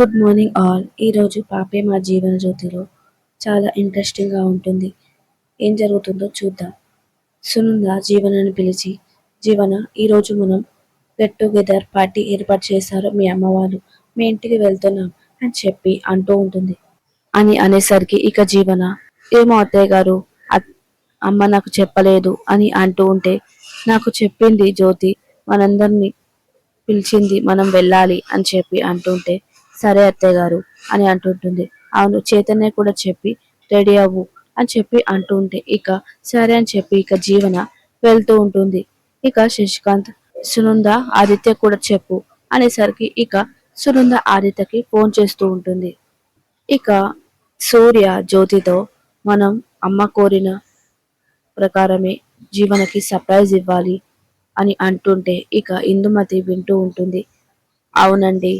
Good morning all. ఈరోజు పాపే మా జీవన జ్యోతిలో చాలా ఇంట్రెస్టింగ్గా ఉంటుంది. ఏం జరుగుతుందో చూద్దాం. సునంద జీవనని పిలిచి జీవన ఈరోజు మనం గెట్ టుగెదర్ పార్టీ ఏర్పాటు చేశారు మీ అమ్మవారు మీ ఇంటికి వెళ్తున్నాం అని చెప్పి అంటూ ఉంటుంది. అని అనేసరికి ఇక జీవన ఏమో అత్తయ్య గారు అమ్మ నాకు చెప్పలేదు అని అంటూ ఉంటే నాకు చెప్పింది జ్యోతి మనందరినీ పిలిచింది మనం వెళ్ళాలి అని చెప్పి అంటుంటే సరే అత్తయ్య గారు అని అంటుంటుంది. అవును చైతన్య కూడా చెప్పి రెడీ అవ్వు అని చెప్పి అంటుంటే ఇక సరే అని చెప్పి ఇక జీవన వెళ్తూ ఉంటుంది. ఇక శశికాంత్ సునంద ఆదిత్య కూడా చెప్పు అనేసరికి ఇక సునంద ఆదిత్యకి ఫోన్ చేస్తూ ఉంటుంది. ఇక సూర్య జ్యోతితో మనం అమ్మ కోరిన ప్రకారమే జీవనకి సర్ప్రైజ్ ఇవ్వాలి అని అంటుంటే ఇక ఇందుమతి వింటూ ఉంటుంది. అవునండి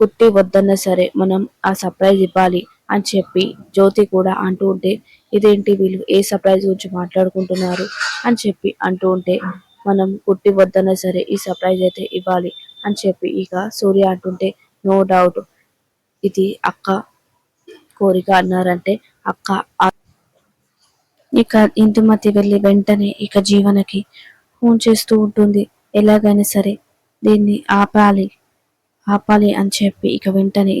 కుట్టి వద్దన్నా సరే మనం ఆ సర్ప్రైజ్ ఇవ్వాలి అని చెప్పి జ్యోతి కూడా అంటూ ఉంటే ఇదేంటి వీళ్ళు? ఏ సర్ప్రైజ్ గురించి మాట్లాడుకుంటున్నారు? అని చెప్పి అంటూ ఉంటే మనం కుట్టి వద్దన్నా సరే ఈ సర్ప్రైజ్ అయితే ఇవ్వాలి అని చెప్పి ఇక సూర్య అంటుంటే నో డౌట్. ఇది అక్క కోరిక అన్నారంటే అక్క ఇక ఇందుమతి వెళ్ళి వెంటనే ఇక జీవనకి ఫోన్ చేస్తూ ఉంటుంది. ఎలాగైనా సరే దీన్ని ఆపాలి. ఆపాలి అని చెప్పి ఇక వెంటనే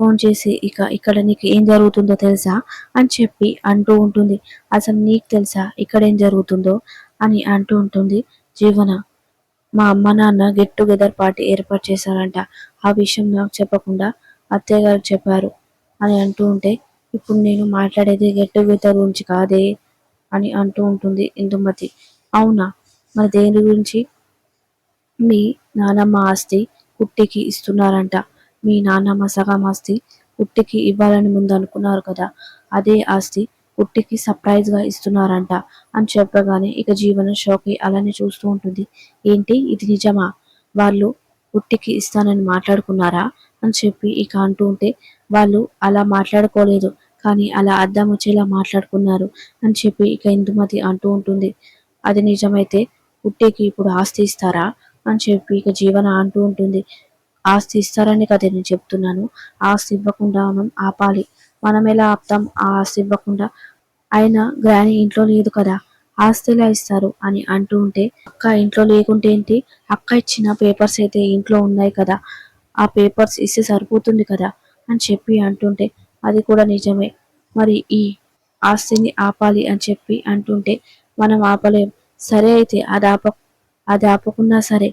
ఫోన్ చేసి ఇక ఇక్కడ నీకు ఏం జరుగుతుందో తెలుసా అని చెప్పి అంటూ ఉంటుంది. అసలు నీకు తెలుసా ఇక్కడ ఏం జరుగుతుందో అని అంటూ ఉంటుంది జీవన. మా అమ్మ నాన్న గెట్ టుగెదర్ పార్టీ ఏర్పాటు చేశారంట. ఆ విషయం నాకు చెప్పకుండా అత్తయ్య గారు చెప్పారు అని అంటూ ఉంటే ఇప్పుడు నేను మాట్లాడేది గెట్ టుగెదర్ గురించి కాదే అని అంటూ ఉంటుంది ఇందుమతి. అవునా? మరి దేని గురించి? మీ నానమ్మ ఆస్తి కుట్టికి ఇస్తున్నారంట. మీ నాన్నమ్మ సగం ఆస్తి కుట్టికి ఇవ్వాలని ముందు అనుకున్నారు కదా. అదే ఆస్తి కుట్టికి సర్ప్రైజ్గా ఇస్తున్నారంట. అని చెప్పగానే ఇక జీవన షోకి అలానే చూస్తూ ఉంటుంది. ఏంటి? ఇది నిజమా? వాళ్ళు కుట్టికి ఇస్తానని మాట్లాడుకున్నారా? అని చెప్పి ఇక అంటూ ఉంటే వాళ్ళు అలా మాట్లాడుకోలేదు. కానీ అలా అద్దం వచ్చేలా మాట్లాడుకున్నారు అని చెప్పి ఇక ఇందుమతి అంటూ ఉంటుంది. అది నిజమైతే కుట్టికి ఇప్పుడు ఆస్తి ఇస్తారా? అని చెప్పి ఇక జీవన అంటూ ఉంటుంది. ఆస్తి ఇస్తారని కదా నేను చెప్తున్నాను. ఆస్తి ఇవ్వకుండా మనం ఆపాలి. మనం ఎలా ఆపుతాం? ఆ ఆస్తి ఇవ్వకుండా. అయినా గ్రాని ఇంట్లో లేదు కదా. ఆస్తి ఎలా ఇస్తారు అని అంటూ ఉంటే అక్క ఇంట్లో లేకుంటే ఏంటి? అక్క ఇచ్చిన పేపర్స్ అయితే ఇంట్లో ఉన్నాయి కదా. ఆ పేపర్స్ ఇస్తే సరిపోతుంది కదా అని చెప్పి అంటుంటే అది కూడా నిజమే. మరి ఈ ఆస్తిని ఆపాలి అని చెప్పి అంటుంటే మనం ఆపలేం. సరే అయితే అది ఆప అది ఆపకున్నా సరే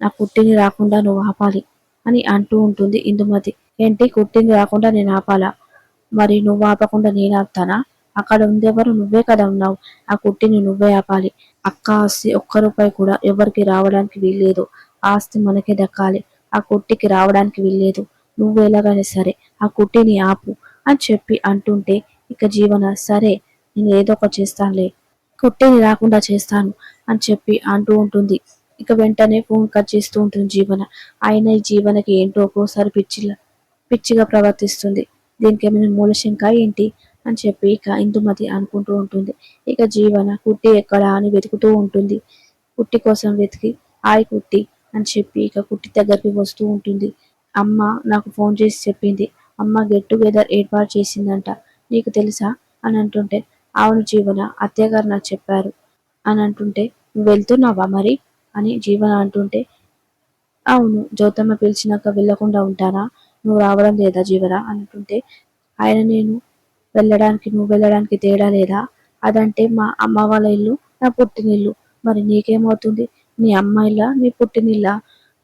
నా కుట్టిని రాకుండా నువ్వు ఆపాలి అని అంటూ ఉంటుంది ఇందుమతి. ఏంటి కుట్టింది రాకుండా నేను ఆపాలా? మరి నువ్వు ఆపకుండా నేను ఆపుతానా? అక్కడ ఉండేవారు నువ్వే కదా ఉన్నావు. ఆ కుట్టిని నువ్వే ఆపాలి. అక్క ఆస్తి ఒక్క రూపాయి కూడా ఎవరికి రావడానికి వీల్లేదు. ఆస్తి మనకే దక్కాలి. ఆ కుట్టికి రావడానికి వీల్లేదు. నువ్వు ఎలాగైనా సరే ఆ కుట్టిని ఆపు అని చెప్పి అంటుంటే ఇక జీవన సరే నేను ఏదో ఒకటి చేస్తానులే. కుట్టిని రాకుండా చేస్తాను అని చెప్పి అంటూ ఉంటుంది. ఇక వెంటనే ఫోన్ కట్ చేస్తూ ఉంటుంది జీవన. ఆయన ఈ జీవనకి ఏంటో ఒక్కోసారి పిచ్చిలా పిచ్చిగా ప్రవర్తిస్తుంది. దీనికి ఏమైనా మూలశంక ఏంటి అని చెప్పి ఇక ఇందుమతి అనుకుంటూ ఉంటుంది. ఇక జీవన కుట్టి ఎక్కడా అని వెతుకుతూ ఉంటుంది. కుట్టి కోసం వెతికి ఆయ్ కుట్టి అని చెప్పి ఇక కుట్టి దగ్గరికి వస్తూ ఉంటుంది. అమ్మ నాకు ఫోన్ చేసి చెప్పింది. అమ్మ గెట్ టుగెదర్ ఏర్పాటు చేసిందంట. నీకు తెలుసా? అని అంటుంటే అవును జీవన అత్తయ్య గారు నాకు చెప్పారు. అని అంటుంటే నువ్వు వెళ్తున్నావా మరి? అని జీవన అంటుంటే అవును జ్యోతమ్మ పిలిచినాక వెళ్ళకుండా ఉంటానా? నువ్వు రావడం లేదా జీవన? అని అంటుంటే ఆయన నేను వెళ్ళడానికి నువ్వు వెళ్ళడానికి తేడా లేదా? అదంటే మా అమ్మ వాళ్ళ ఇల్లు నా పుట్టినిల్లు మరి నీకేమవుతుంది? నీ అమ్మ ఇల్లా నీ పుట్టినిల్లా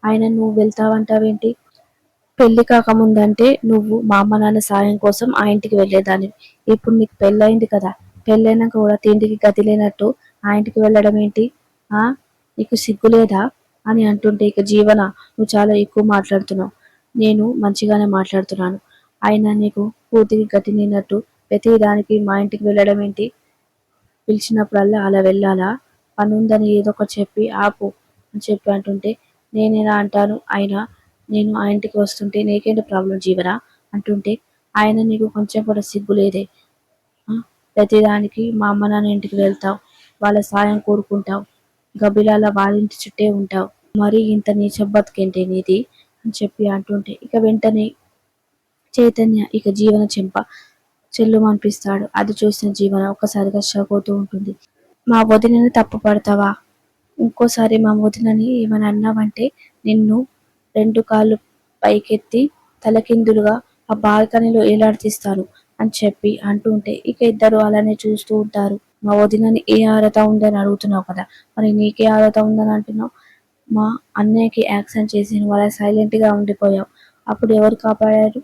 ఆయన నువ్వు వెళ్తావంటావేంటి? పెళ్ళి కాకముందంటే నువ్వు మా అమ్మ నాన్న సాయం కోసం ఆ ఇంటికి వెళ్ళేదాన్ని ఇప్పుడు నీకు పెళ్ళయింది కదా పెళ్ళైనాక కూడా తిండికి గతి లేనట్టు ఆ ఇంటికి వెళ్ళడం ఏంటి? ఆ? నీకు సిగ్గు లేదా? అని అంటుంటే ఇక జీవన నువ్వు చాలా ఎక్కువ మాట్లాడుతున్నావు. నేను మంచిగానే మాట్లాడుతున్నాను. అయినా నీకు పూర్తికి గతి లేనట్టు ప్రతి దానికి మా ఇంటికి వెళ్ళడం ఏంటి? పిలిచినప్పుడల్లా అలా వెళ్ళాలా? పని ఉందని ఏదో ఒకటి చెప్పి ఆపు అని చెప్పి అంటుంటే నేనేనా అంటాను? అయినా నేను ఆ ఇంటికి వస్తుంటే నీకేంటి ప్రాబ్లం జీవన? అంటుంటే ఆయన నీకు కొంచెం కూడా సిగ్గు లేదే. ప్రతిదానికి మా అమ్మ నాన్న ఇంటికి వెళ్తావు. వాళ్ళ సాయం కోరుకుంటావు. గబిలాల వాళ్ళింటి చుట్టే ఉంటావు. మరి ఇంత నీచ బతికేంటి నీది? అని చెప్పి అంటుంటే ఇక వెంటనే చైతన్య ఇక జీవన చెంప చెల్లు అనిపిస్తాడు అది చూసిన జీవన ఒక్కసారిగా షాక్ అవుతూ ఉంటుంది. మా వదినని తప్పు పడతావా? ఇంకోసారి మా వదినని ఏమని అన్నావంటే నిన్ను రెండు కాళ్ళు పైకెత్తి తలకిందులుగా ఆ బాల్కనీలో ఏలాడుతీస్తాను అని చెప్పి అంటుంటే ఇక ఇద్దరు అలానే చూస్తూ ఉంటారు. మా వదినని ఏ అర్హత ఉందని అడుగుతున్నావు కదా? మరి నీకే అర్హత ఉందని అంటున్నావు? మా అన్నయ్యకి యాక్సిడెంట్ చేసి నువ్వు అలా సైలెంట్గా ఉండిపోయావు. అప్పుడు ఎవరు కాపాడారు?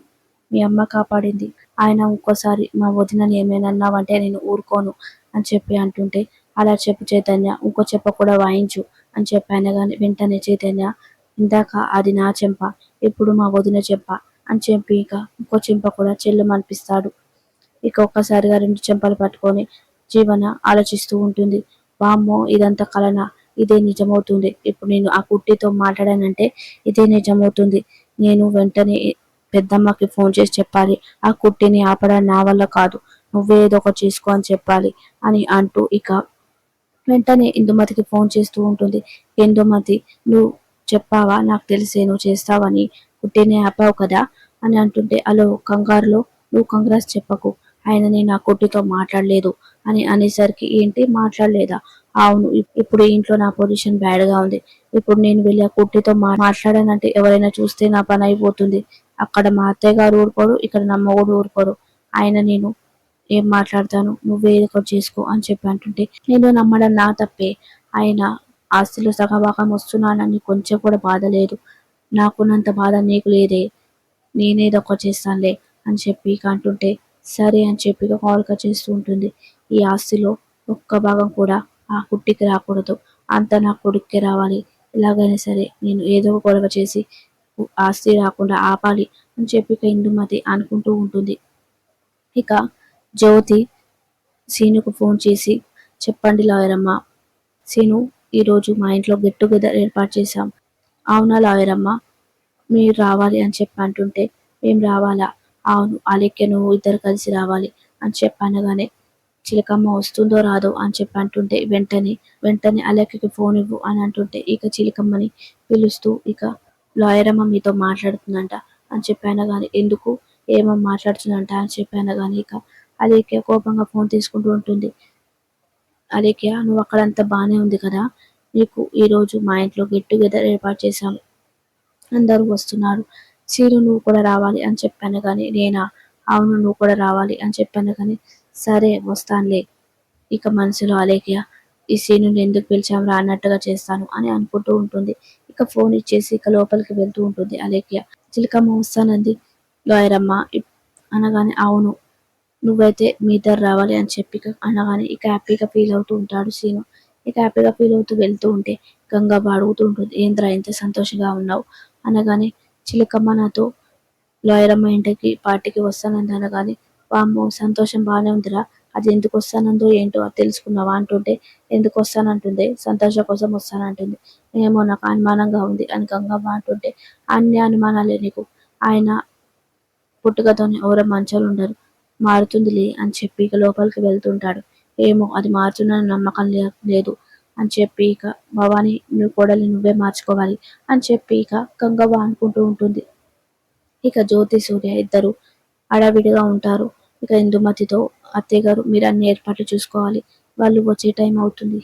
మీ అమ్మ కాపాడింది. ఆయన ఇంకోసారి మా వదినని ఏమైనా అన్నావంటే నేను ఊరుకోను అని చెప్పి అంటుంటే అలా చెప్పు చైతన్య ఇంకో చెప్ప కూడా వాయించు అని చెప్పాను కానీ వెంటనే చైతన్య ఇందాక అది నా చెంప ఇప్పుడు మా వదిన చెంప అని చెప్పి ఇక ఇంకో చెంప కూడా చెల్లెమనిపిస్తాడు. ఇక ఒక్కసారిగా రెండు చెంపలు పట్టుకొని జీవన ఆలోచిస్తూ ఉంటుంది. వామ్మో ఇదంతా కలన? ఇదే నిజమవుతుంది. ఇప్పుడు నేను ఆ కుట్టితో మాట్లాడానంటే ఇదే నిజమవుతుంది. నేను వెంటనే పెద్దమ్మకి ఫోన్ చేసి చెప్పాలి. ఆ కుట్టిని ఆపడం నా వల్ల కాదు. నువ్వే ఏదో ఒకటి చేసుకో అని చెప్పాలి అని అంటూ ఇక వెంటనే ఇందుమతికి ఫోన్ చేస్తూ ఉంటుంది. ఇందుమతి నువ్వు చెప్పావా? నాకు తెలిసే నువ్వు చేస్తావని. కుట్టిని ఆపావు కదా? అని అంటుంటే అలో కంగారులో నువ్వు కంగ్రాస్ చెప్పకు. ఆయనని నా కొట్టుతో మాట్లాడలేదు అని అనేసరికి ఏంటి? మాట్లాడలేదా? అవును ఇప్పుడు ఇంట్లో నా పొజిషన్ బ్యాడ్గా ఉంది. ఇప్పుడు నేను వెళ్ళి ఆ కుట్టితో మాట్లాడానంటే ఎవరైనా చూస్తే నా పని అయిపోతుంది. అక్కడ మా అత్తయ్య గారు ఊరుకోడు ఇక్కడ నా ఊరుకోడు ఆయన నేను ఏం మాట్లాడతాను? నువ్వే ఒకటి చేసుకో అని చెప్పి అంటుంటే నేను నమ్మడం నా తప్పే. ఆయన ఆస్తిలో సగభాగం వస్తున్నానని కొంచెం కూడా బాధ లేదు. నాకున్నంత బాధ నీకు లేదే. నేనేదో ఒక చేస్తానులే అని చెప్పి అంటుంటే సరే అని చెప్పి కాల్గా చేస్తూ ఉంటుంది. ఈ ఆస్తిలో ఒక్క భాగం కూడా ఆ కుట్టికి రాకూడదు. అంత నా కొడుక్కి రావాలి. ఎలాగైనా సరే నేను ఏదో గొడవ చేసి ఆస్తి రాకుండా ఆపాలి అని చెప్పి ఇక ఇందుమతి అనుకుంటూ ఉంటుంది. ఇక జ్యోతి సీనుకు ఫోన్ చేసి చెప్పండి లాయరమ్మ సీను ఈరోజు మా ఇంట్లో గెట్ టుగెదర్ ఏర్పాటు చేశాం. అవునా లాయరమ్మ మీరు రావాలి అని చెప్పి అంటుంటే మేము రావాలా? అవును అలెక్కే నువ్వు ఇద్దరు కలిసి రావాలి అని చెప్పి అనగానే చిలకమ్మ వస్తుందో రాదో అని చెప్పి అంటుంటే వెంటనే వెంటనే అలెక్కకి ఫోన్ ఇవ్వు అని అంటుంటే ఇక చిలకమ్మని పిలుస్తూ ఇక లాయర్ అమ్మ మీతో మాట్లాడుతుందంట అని చెప్పాను కానీ ఎందుకు? ఏమో మాట్లాడుతుందంట అని చెప్పాను కానీ ఇక అలేఖ్య కోపంగా ఫోన్ తీసుకుంటూ ఉంటుంది. అలేఖ్య నువ్వు అక్కడంతా బాగానే ఉంది కదా? నీకు ఈరోజు మా ఇంట్లో గెట్ టుగెదర్ ఏర్పాటు చేశాము. అందరూ వస్తున్నారు. చీరు నువ్వు కూడా రావాలి అని చెప్పాను కానీ నేనా? అవును నువ్వు కూడా రావాలి అని చెప్పాను కానీ సరే వస్తానులే. ఇక మనసులో అలేఖ్య ఈ సీను ఎందుకు పిలిచాం రా అన్నట్టుగా చేస్తాను అని అనుకుంటూ ఉంటుంది. ఇక ఫోన్ ఇచ్చేసి ఇక లోపలికి వెళ్తూ ఉంటుంది అలేఖ్య. చిలకమ్మ వస్తానంది లాయరమ్మ అనగానే అవును నువ్వైతే మీ ఇద్దరు రావాలి అని చెప్పి అనగానే ఇక హ్యాపీగా ఫీల్ అవుతూ ఉంటాడు సీను. ఇక హ్యాపీగా ఫీల్ అవుతూ వెళ్తూ ఉంటే గంగా అడుగుతూ ఉంటుంది ఏంద్రా ఎంత సంతోషంగా ఉన్నావు? అనగానే చిలకమ్మ నాతో లాయరమ్మ ఇంటికి పార్టీకి వస్తానంది కానీ వామ్మో సంతోషం బాగానే ఉందిరా. అది ఎందుకు వస్తానందో ఏంటో అది తెలుసుకున్నావా? అంటుంటే ఎందుకు వస్తానంటుంది? సంతోషం కోసం వస్తానంటుంది. ఏమో నాకు అనుమానంగా ఉంది అని గంగమ్మ అంటుంటే అన్ని అనుమానాలే నీకు. ఆయన పుట్టుకతోనే ఎవరో మంచాలు ఉండరు. మారుతుందిలే అని చెప్పి ఇక లోపలికి వెళ్తుంటాడు. ఏమో అది మారుతుందని నమ్మకం లేదు. అని చెప్పి ఇక భవాని నువ్వు కోడలి నువ్వే మార్చుకోవాలి అని చెప్పి ఇక గంగవ్వ అనుకుంటూ ఉంటుంది. ఇక జ్యోతి సూర్య ఇద్దరు అడావిడిగా ఉంటారు. ఇక ఇందుమతితో అత్తయ్య గారు మీరు అన్ని ఏర్పాట్లు చూసుకోవాలి. వాళ్ళు వచ్చే టైం అవుతుంది.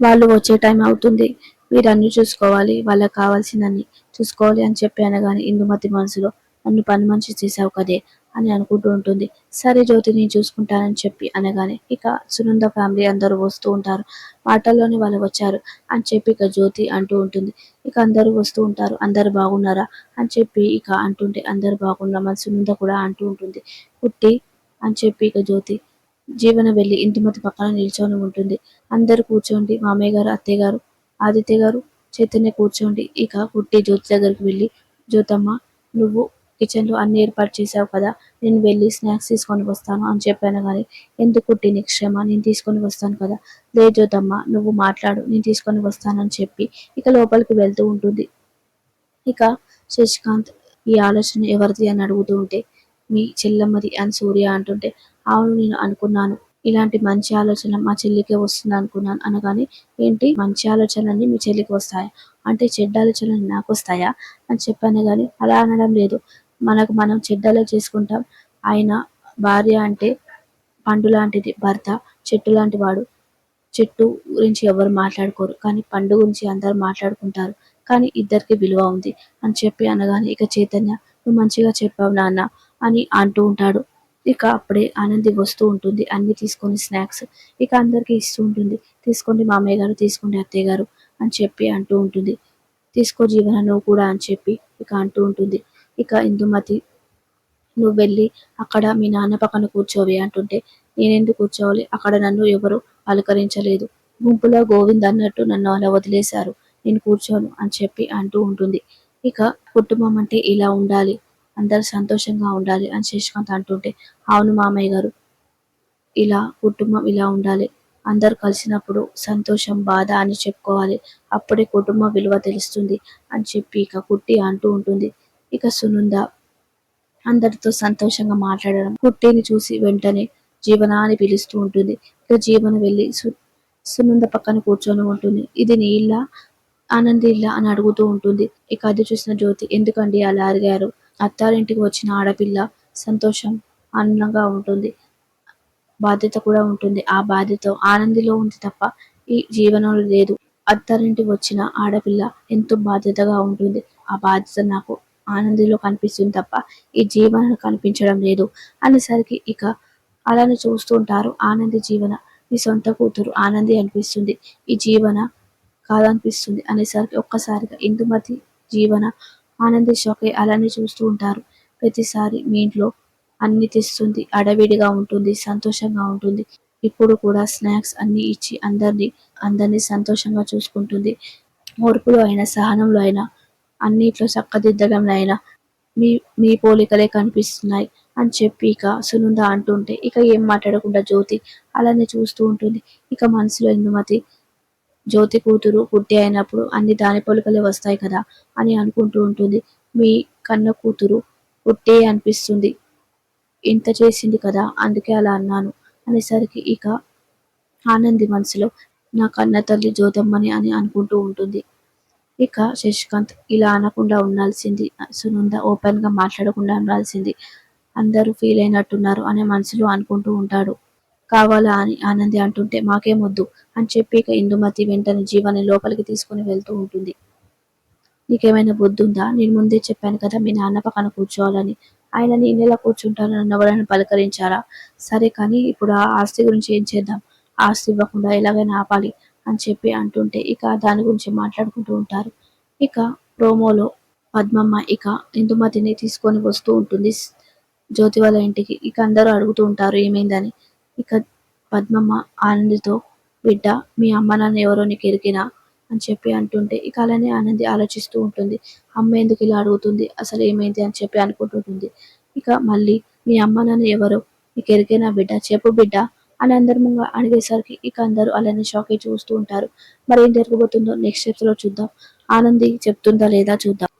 వాళ్ళు వచ్చే టైం అవుతుంది. మీరు అన్ని చూసుకోవాలి. వాళ్ళకి కావాల్సిందని చూసుకోవాలి అని చెప్పి అనగానే ఇందుమతి మనసులో నన్ను పని మనిషి చేసావు కదే. అని అనుకుంటూ ఉంటుంది. సరే జ్యోతి నేను చూసుకుంటానని చెప్పి అనగానే ఇక సునంద ఫ్యామిలీ అందరూ వస్తూ ఉంటారు. మాటల్లోనే వాళ్ళు వచ్చారు అని చెప్పి ఇక జ్యోతి అంటూ ఉంటుంది. ఇక అందరూ వస్తూ ఉంటారు. అందరు బాగున్నారా అని చెప్పి ఇక అంటుంటే అందరు బాగున్నామని సునంద కూడా అంటూ ఉంటుంది. పుట్టి అని చెప్పి ఇక జ్యోతి జీవన వెళ్ళి ఇంటిమతి పక్కన నిల్చొని ఉంటుంది. అందరు కూర్చోండి. మామయ్య గారు అత్తయ్య గారు ఆదిత్య గారు చైతన్య కూర్చోండి. ఇక పుట్టి జ్యోతి దగ్గరికి వెళ్ళి జ్యోతమ్మ నువ్వు కిచెన్లో అన్ని ఏర్పాటు చేసావు కదా నేను వెళ్ళి స్నాక్స్ తీసుకొని వస్తాను అని చెప్పాను కానీ ఎందుకు టీ క్షమ? నేను తీసుకొని వస్తాను కదా. లే నువ్వు మాట్లాడు నేను తీసుకొని వస్తానని చెప్పి ఇక లోపలికి వెళ్తూ ఉంటుంది. ఇక శశికాంత్ ఈ ఆలోచన ఎవరిది అని అడుగుతూ ఉంటే మీ చెల్లమ్మది అని సూర్య అంటుంటే అవును నేను అనుకున్నాను. ఇలాంటి మంచి ఆలోచన మా చెల్లికే వస్తుంది అనుకున్నాను అనగానే ఏంటి మంచి ఆలోచనలన్నీ మీ చెల్లికి వస్తాయా? అంటే చెడ్డ ఆలోచనలు నాకు వస్తాయా? అని చెప్పాను కానీ అలా అనడం లేదు. మనకు మనం చెడ్డలో చేసుకుంటాం. ఆయన భార్య అంటే పండు లాంటిది భర్త చెట్టు లాంటి వాడు. చెట్టు గురించి ఎవరు మాట్లాడుకోరు. కానీ పండు గురించి అందరు మాట్లాడుకుంటారు. కానీ ఇద్దరికి విలువ ఉంది అని చెప్పి అనగానే ఇక చైతన్య నువ్వు మంచిగా చెప్పావు నాన్న అని అంటూ ఉంటాడు. ఇక అప్పుడే ఆనంది వస్తూ ఉంటుంది. అన్ని తీసుకొని స్నాక్స్ ఇక అందరికి ఇస్తూ ఉంటుంది. తీసుకోండి మామయ్య గారు తీసుకోండి అత్తయ్య గారు అని చెప్పి అంటూ ఉంటుంది. తీసుకో జీవన నువ్వు కూడా అని చెప్పి ఇక అంటూ ఉంటుంది. ఇక ఇందుమతి నువ్వు వెళ్ళి అక్కడ మీ నాన్న పక్కన కూర్చోవి అంటుంటే నేనెందుకు కూర్చోవాలి? అక్కడ నన్ను ఎవరు పలకరించలేదు. గుంపులో గోవింద్ అన్నట్టు నన్ను అలా వదిలేశారు. నేను కూర్చోను అని చెప్పి అంటూ ఉంటుంది. ఇక కుటుంబం అంటే ఇలా ఉండాలి. అందరు సంతోషంగా ఉండాలి అని శశికాంత్ అంటుంటే అవును మామయ్య గారు. ఇలా కుటుంబం ఇలా ఉండాలి. అందరు కలిసినప్పుడు సంతోషం బాధ అని చెప్పుకోవాలి. అప్పుడే కుటుంబ విలువ తెలుస్తుంది అని చెప్పి ఇక కుట్టి అంటూ ఉంటుంది. ఇక సునంద అందరితో సంతోషంగా మాట్లాడడం పుట్టిని చూసి వెంటనే జీవన అని పిలుస్తూ ఉంటుంది. ఇక జీవన వెళ్ళి సు సునంద పక్కన కూర్చొని ఉంటుంది. ఇది నీ ఇల్లా ఆనంది ఇల్లా అని అడుగుతూ ఉంటుంది. ఇక అది చూసిన జ్యోతి ఎందుకండి అలా అడిగారు అత్తారింటికి వచ్చిన ఆడపిల్ల సంతోషం ఆనందంగా ఉంటుంది. బాధ్యత కూడా ఉంటుంది. ఆ బాధ్యత ఆనందిలో ఉంది తప్ప ఈ జీవనంలో లేదు. అత్తారింటికి వచ్చిన ఆడపిల్ల ఎంతో బాధ్యతగా ఉంటుంది. ఆ బాధ్యత నాకు ఆనందిలో కనిపిస్తుంది తప్ప ఈ జీవనం కనిపించడం లేదు. అనేసరికి ఇక అలానే చూస్తుంటారు ఆనంది జీవన మీ సొంత కూతురు ఆనంది అనిపిస్తుంది. ఈ జీవన కాదనిపిస్తుంది. అనేసరికి ఒక్కసారిగా ఇందుమతి జీవన ఆనంది షాక్ అలానే చూస్తూ ఉంటారు. ప్రతిసారి మీ ఇంట్లో అన్ని తెస్తుంది. అడవిడిగా ఉంటుంది. సంతోషంగా ఉంటుంది. ఇప్పుడు కూడా స్నాక్స్ అన్ని ఇచ్చి అందరినీ అందరినీ సంతోషంగా చూసుకుంటుంది. ఓర్పులో అయినా సహనంలో అయినా అన్నిట్లో చక్కదిద్దడం అయినా మీ మీ పోలికలే కనిపిస్తున్నాయి అని చెప్పి ఇక సునంద అంటుంటే ఇక ఏం మాట్లాడకుండా జ్యోతి అలానే చూస్తూ ఉంటుంది. ఇక మనసులో ఇందుమతి జ్యోతి కూతురు పుట్టి అయినప్పుడు అన్ని దాని పోలికలే వస్తాయి కదా అని అనుకుంటూ ఉంటుంది. మీ కన్న కూతురు పుట్టే అనిపిస్తుంది. ఇంత చేసింది కదా అందుకే అలా అన్నాను అనేసరికి ఇక ఆనంది మనసులో నా కన్న తల్లి జ్యోతమ్మని అని అనుకుంటూ ఉంటుంది. ఇక శశికాంత్ ఇలా అనకుండా ఉండాల్సింది. సునంద ఓపెన్గా మాట్లాడకుండా ఉండాల్సింది. అందరూ ఫీల్ అయినట్టున్నారు అనే మనసులో అనుకుంటూ ఉంటాడు. కావాలా అని ఆనంది అంటుంటే మాకేమొద్దు అని చెప్పి ఇక ఇందుమతి వెంటనే జీవాన్ని లోపలికి తీసుకుని వెళ్తూ ఉంటుంది. నీకేమైనా బుద్ధుందా? నేను ముందే చెప్పాను కదా మీ నాన్న పక్కన కూర్చోవాలని. ఆయన నేను ఎలా కూర్చుంటాను నన్ను ఎవరైనా పలకరించారా? సరే కానీ ఇప్పుడు ఆ ఆస్తి గురించి ఏం చేద్దాం? ఆస్తి ఇవ్వకుండా ఎలాగైనా ఆపాలి. అని చెప్పి అంటుంటే ఇక దాని గురించి మాట్లాడుకుంటూ ఉంటారు. ఇక ప్రోమోలో పద్మమ్మ ఇక ఇందుమతిని తీసుకొని వస్తూ ఉంటుంది. జ్యోతి వాళ్ళ ఇంటికి ఇక అందరూ అడుగుతూ ఉంటారు ఏమైందని. ఇక పద్మమ్మ ఆనందితో బిడ్డ మీ అమ్మ నాన్న ఎవరో నీకు ఎరికినా? అని చెప్పి అంటుంటే ఇక అలానే ఆనంది ఆలోచిస్తూ ఉంటుంది. అమ్మ ఎందుకు ఇలా అడుగుతుంది? అసలు ఏమైంది? అని చెప్పి అనుకుంటుంటుంది ఇక మళ్ళీ మీ అమ్మ నాన్న ఎవరు నీకు ఎరికైనా బిడ్డ? చెప్పు బిడ్డ అని అందరు ముంగ అడిగేసరికి ఇక అందరూ అలానే షాక్ అయి చూస్తూ ఉంటారు. మరి ఏం జరగబోతుందో నెక్స్ట్ స్టెప్స్లో చూద్దాం. ఆనంది చెప్తుందా లేదా చూద్దాం.